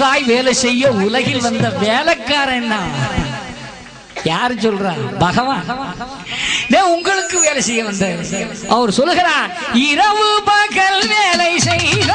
உங்களுக்காய் வேலை செய்ய உலகில் வந்த வேலைக்காரன் யாரு சொல்றா? பகவான். உங்களுக்கு வேலை செய்ய வந்த. அவர் சொல்லுகிறார் இரவு பகல் வேலை செய்தாலோ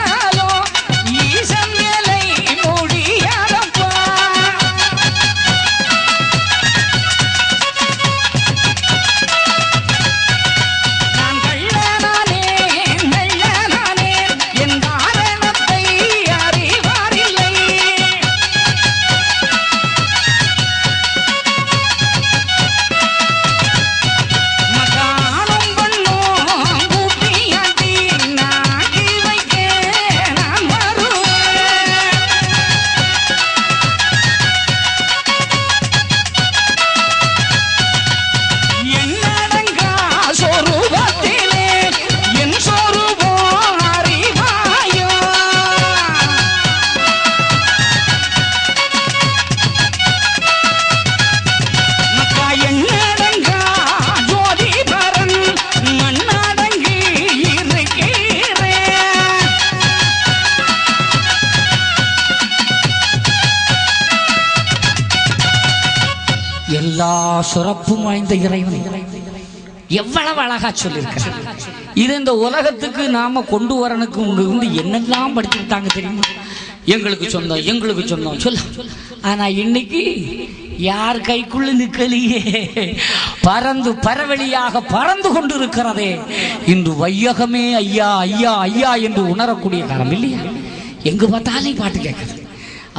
எல்லா சுரப்பும் வாய்ந்த இறைவன். எவ்வளவு அழகா சொல்லியிருக்கிறார் இது இந்த உலகத்துக்கு நாம கொண்டு வரனுக்கு உங்க வந்து என்னெல்லாம் படிச்சுட்டாங்க தெரியுமா? எங்களுக்கு சொந்தம் எங்களுக்கு சொந்தம் சொல்ல. ஆனா இன்னைக்கு யார் கைக்குள்ள நிக்கலையே? பறந்து பரவழியாக பறந்து கொண்டு இருக்கிறதே இன்று வையகமே ஐயா ஐயா ஐயா என்று உணரக்கூடிய காலம் இல்லையா? எங்க பார்த்தாலே பாட்டு கேட்குது.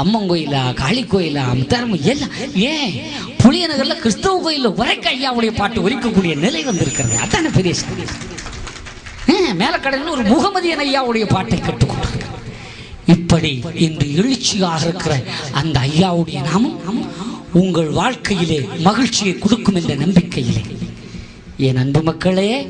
அம்மன் கோயிலா காளி கோயிலா முத்தாரம்ம எல்லாம் ஏன்? புளியநகர்ல கிறிஸ்தவ கோயில்ல உரைக்க ஐயாவுடைய பாட்டு ஒலிக்கக்கூடிய நிலை வந்திருக்கிறது. அதான பெரிய மேலக்கடலில் ஒரு முகமதியன் ஐயாவுடைய பாட்டை கற்றுக்கொண்டிருக்கிறார் இப்படி இன்று எழுச்சியாக இருக்கிற அந்த ஐயாவுடைய நாமம் உங்கள் வாழ்க்கையிலே மகிழ்ச்சியை கொடுக்கும் என்ற நம்பிக்கையிலே. என் அன்பு மக்களே